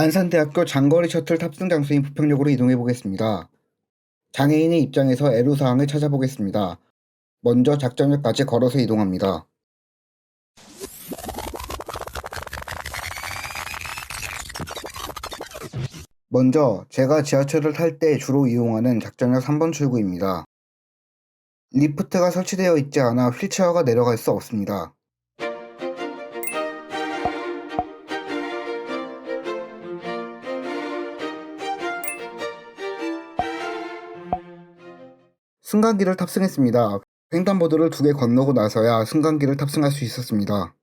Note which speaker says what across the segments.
Speaker 1: 안산대학교 장거리 셔틀 탑승 장소인 부평역으로 이동해 보겠습니다. 장애인의 입장에서 애로사항을 찾아보겠습니다. 먼저 작전역까지 걸어서 이동합니다. 먼저 제가 지하철을 탈 때 주로 이용하는 작전역 3번 출구입니다. 리프트가 설치되어 있지 않아 휠체어가 내려갈 수 없습니다. 승강기를 탑승했습니다. 횡단보도를 두 개 건너고 나서야 승강기를 탑승할 수 있었습니다.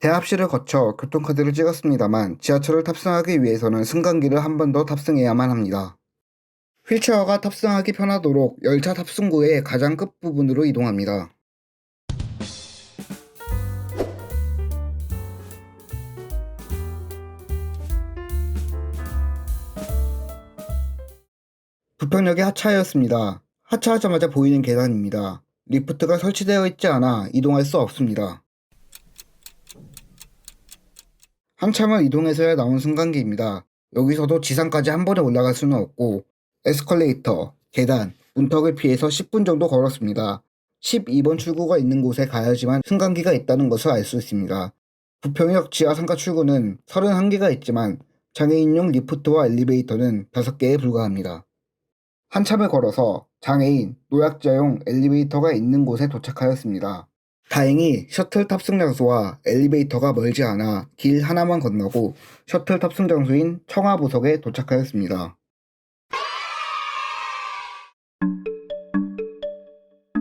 Speaker 1: 대합실을 거쳐 교통카드를 찍었습니다만 지하철을 탑승하기 위해서는 승강기를 한 번 더 탑승해야만 합니다. 휠체어가 탑승하기 편하도록 열차 탑승구의 가장 끝부분으로 이동합니다. 부평역이 하차하였습니다. 하차하자마자 보이는 계단입니다. 리프트가 설치되어 있지 않아 이동할 수 없습니다. 한참을 이동해서야 나온 승강기입니다. 여기서도 지상까지 한 번에 올라갈 수는 없고 에스컬레이터, 계단, 문턱을 피해서 10분 정도 걸었습니다. 12번 출구가 있는 곳에 가야지만 승강기가 있다는 것을 알 수 있습니다. 부평역 지하 상가 출구는 31개가 있지만 장애인용 리프트와 엘리베이터는 5개에 불과합니다. 한참을 걸어서 장애인, 노약자용 엘리베이터가 있는 곳에 도착하였습니다. 다행히 셔틀 탑승 장소와 엘리베이터가 멀지 않아 길 하나만 건너고 셔틀 탑승 장소인 청화부석에 도착하였습니다.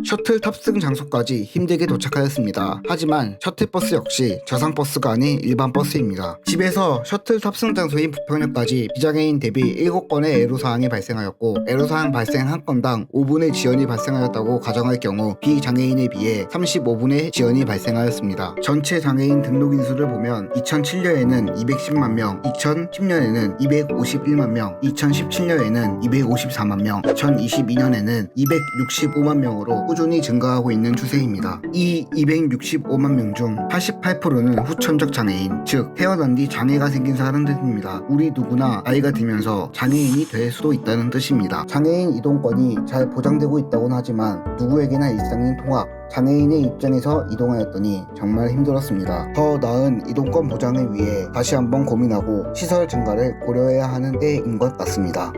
Speaker 1: 셔틀 탑승 장소까지 힘들게 도착하였습니다. 하지만 셔틀버스 역시 저상버스가 아닌 일반 버스입니다. 집에서 셔틀 탑승 장소인 부평역까지 비장애인 대비 7건의 애로사항이 발생하였고 애로사항 발생 한 건당 5분의 지연이 발생하였다고 가정할 경우 비장애인에 비해 35분의 지연이 발생하였습니다. 전체 장애인 등록 인 수를 보면 2007년에는 210만 명, 2010년에는 251만 명, 2017년에는 254만 명, 2022년에는 265만 명으로 꾸준히 증가하고 있는 추세입니다. 이 265만 명 중 88%는 후천적 장애인, 즉 태어난 뒤 장애가 생긴 사람들입니다. 우리 누구나 나이가 들면서 장애인이 될 수도 있다는 뜻입니다. 장애인 이동권이 잘 보장되고 있다고는 하지만 누구에게나 일상인 통학, 장애인의 입장에서 이동하였더니 정말 힘들었습니다. 더 나은 이동권 보장을 위해 다시 한번 고민하고 시설 증가를 고려해야 하는 때인 것 같습니다.